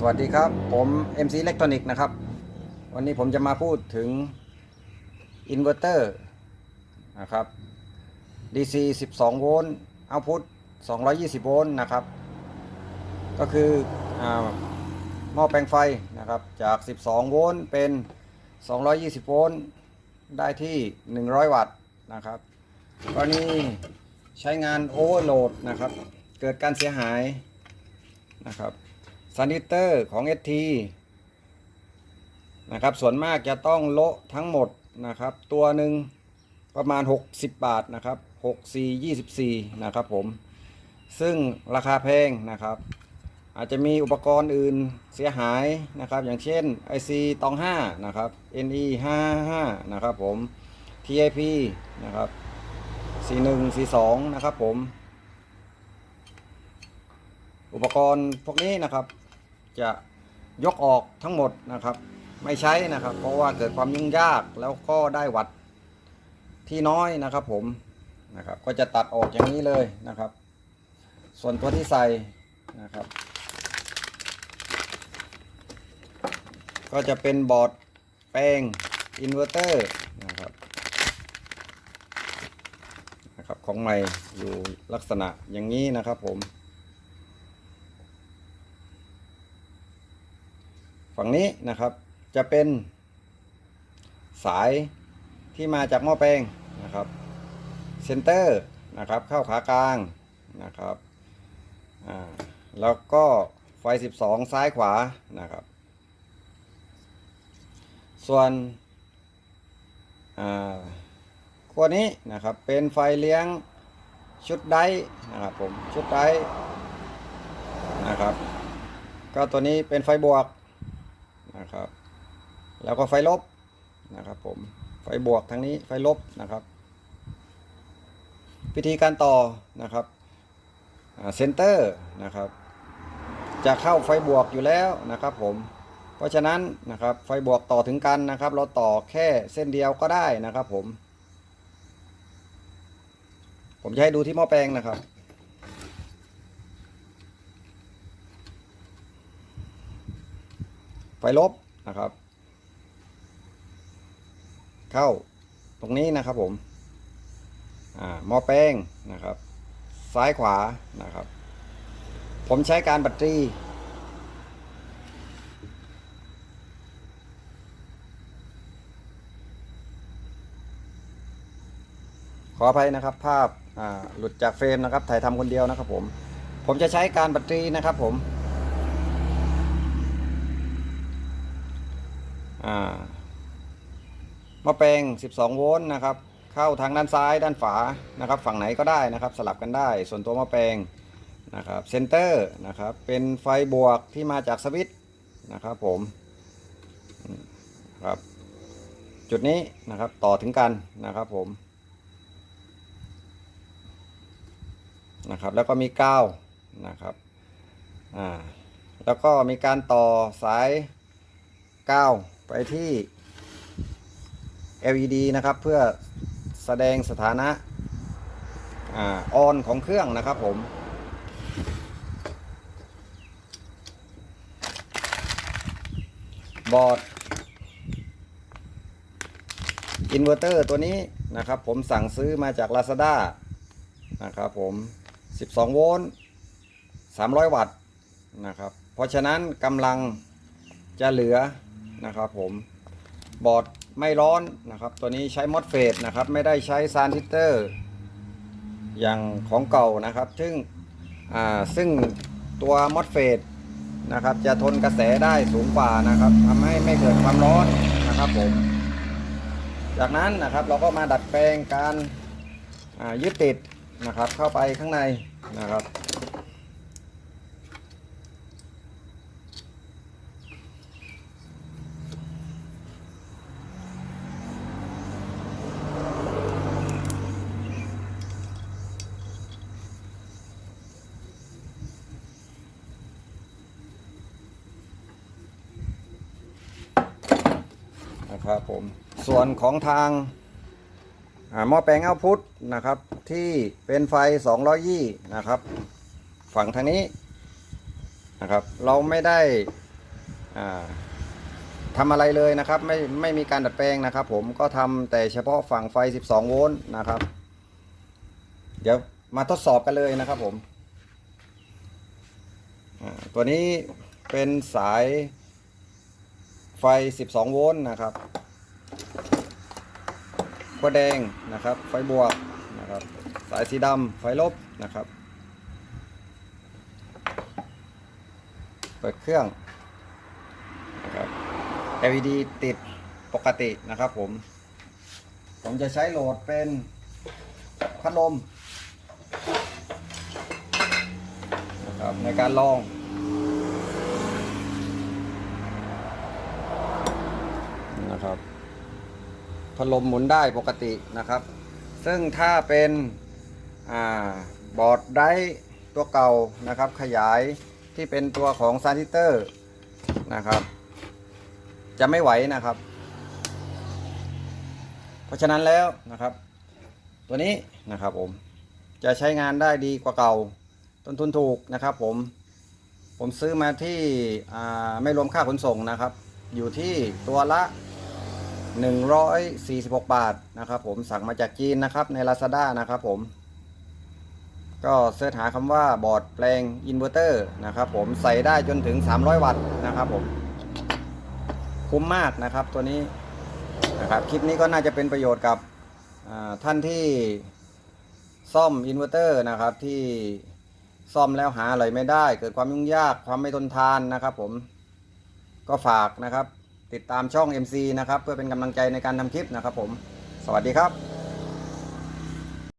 สวัสดีครับ ผม MC Electronic นะครับ วันนี้ผมจะมาพูดถึงอินเวอร์เตอร์นะครับ DC 12 โวลต์เอาพุท220 โวลต์นะครับ ก็คืออหม้อแปลงไฟนะครับ จาก 12 โวลต์เป็น 220 โวลต์ได้ที่ 100 วัตต์นะครับกรณีใช้งานโอเวอร์โหลดนะครับ เกิดการเสียหายนะครับ ซันดิเตอร์ของ ST นะครับ ส่วนมากจะต้องโละทั้งหมดนะครับ ตัวหนึ่งประมาณ 60 บาทนะครับ64 24 นะครับผม ซึ่งราคาแพงนะครับ อาจจะมีอุปกรณ์อื่นเสียหายนะครับ อย่างเช่น IC ตอง 5 นะครับ NE 55นะครับผม TIP นะครับ 41 42 นะครับผม อุปกรณ์พวกนี้นะครับ จะยกออกทั้งหมดนะครับ ไม่ใช้นะครับ เพราะว่าเกิดความยุ่งยากแล้วก็ได้วัดที่น้อยนะครับ ผมนะครับ ก็จะตัดออกอย่างนี้เลยนะครับ ส่วนตัวที่ใส่นะครับ ก็จะเป็นบอร์ดแปลงอินเวอร์เตอร์นะครับนะครับของใหม่อยู่ลักษณะอย่างนี้นะครับผม ฝั่งนี้นะครับ จะเป็น สายที่มาจากหม้อแปลงนะครับเซนเตอร์นะครับ เข้าขากลางนะครับอ่าแล้วก็ไฟ 12 ซ้ายขวานะครับ ส่วนขั้วนี้นะครับเป็นไฟเลี้ยงชุดไดนะครับผมชุดไดนะครับ ก็ตัวนี้เป็นไฟบวก นะครับ แล้วก็ไฟลบนะครับผมไฟบวกทางนี้ไฟลบนะครับ วิธีการต่อนะครับเซนเตอร์นะครับ จะเข้าไฟบวกอยู่แล้วนะครับผมเพราะฉะนั้นนะครับไฟบวกต่อถึงกันนะครับ เราต่อแค่เส้นเดียวก็ได้นะครับผม ผมจะให้ดูที่หม้อแปลงนะครับ ไฟลบนะครับ เข้าตรงนี้นะครับผมอ่าหม้อแป้งนะครับ ซ้ายขวานะครับ ผมใช้การแบตเตอรี่ขออภัยนะครับ ภาพหลุดจากเฟรมนะครับ ถ่ายทำคนเดียวนะครับผม ผมจะใช้การแบตเตอรี่นะครับผม อ่าม้อแปลง 12 โวลต์นะครับ เข้าทางด้านซ้ายด้านฝานะครับ ฝั่งไหนก็ได้นะครับ สลับกันได้ ส่วนตัวม้อแปลงนะครับเซนเตอร์นะครับ เป็นไฟบวกที่มาจากสวิตช์นะครับผมอืมครับ จุดนี้นะครับต่อถึงกันนะครับผมนะครับ แล้วก็มีกาวนะครับอ่าแล้วก็มีการต่อสายกาว ไปที่ LED นะครับ เพื่อแสดงสถานะออนของเครื่องนะครับผม บอร์ดอินเวอร์เตอร์ตัวนี้นะครับ ผมสั่งซื้อมาจาก Lazada นะครับผม 12 โวลต์ 300 วัตต์นะครับ เพราะฉะนั้นกำลังจะเหลือ นะครับผมบอร์ดไม่ร้อนนะครับ ตัวนี้ใช้มอสเฟตนะครับ ไม่ได้ใช้ซานทิเตอร์ อย่างของเก่านะครับ ซึ่งอ่าซึ่งตัวมอสเฟตนะครับ จะทนกระแสได้สูงกว่านะครับทำให้ไม่เกิดความร้อนนะครับผม จากนั้นนะครับเราก็มาดัดแปลงการยึดติดนะครับ เข้าไปข้างในนะครับ ครับผมส่วนของทางอ่าหม้อแปลงเอาพุทนะครับ ที่เป็นไฟ220นะครับ ฝั่งทางนี้นะครับ เราไม่ได้ทำอะไรเลยนะครับ ไม่ไม่มีการดัดแปลงนะครับ ผมก็ทำแต่เฉพาะฝั่งไฟ 12 โวลต์นะครับ เดี๋ยวมาทดสอบกันเลยนะครับผมตัวนี้เป็นสายไฟ 12 โวลต์นะครับ ขั้วแดงนะครับ ไฟบวกนะครับ สายสีดำไฟลบนะครับ เปิดเครื่องนะครับ LED ติดปกตินะครับผม ผมจะใช้โหลดเป็นพัดลมนะครับในการลองนะครับ พัดลมหมุนได้ปกตินะครับ ซึ่งถ้าเป็นอบอร์ดไดรฟ์ตัวเก่านะครับขยายที่เป็นตัวของซานิเตอร์นะครับ จะไม่ไหวนะครับ เพราะฉะนั้นแล้วนะครับ ตัวนี้นะครับผมจะใช้งานได้ดีกว่าเก่า ต้นทุนถูกนะครับผมผมซื้อมาที่ไม่รวมค่าขนส่งนะครับ อยู่ที่ตัวละ 146 บาทนะครับผมสั่งมาจากจีนนะครับใน Lazada นะครับผม ก็เสิร์ชหาคำว่าบอร์ดแปลงอินเวอร์เตอร์นะครับผมใส่ได้จนถึง 300 วัตต์นะครับผม คุ้มมากนะครับตัวนี้นะครับคลิปนี้ก็น่าจะเป็นประโยชน์กับท่านที่ซ่อมอินเวอร์เตอร์นะครับที่ซ่อมแล้วหาอะไรไม่ได้ เกิดความยุ่งยากความไม่ทนทานนะครับผมก็ฝากนะครับ ติดตามช่อง MC นะครับ เพื่อเป็นกำลังใจในการทำคลิปนะครับผม สวัสดีครับ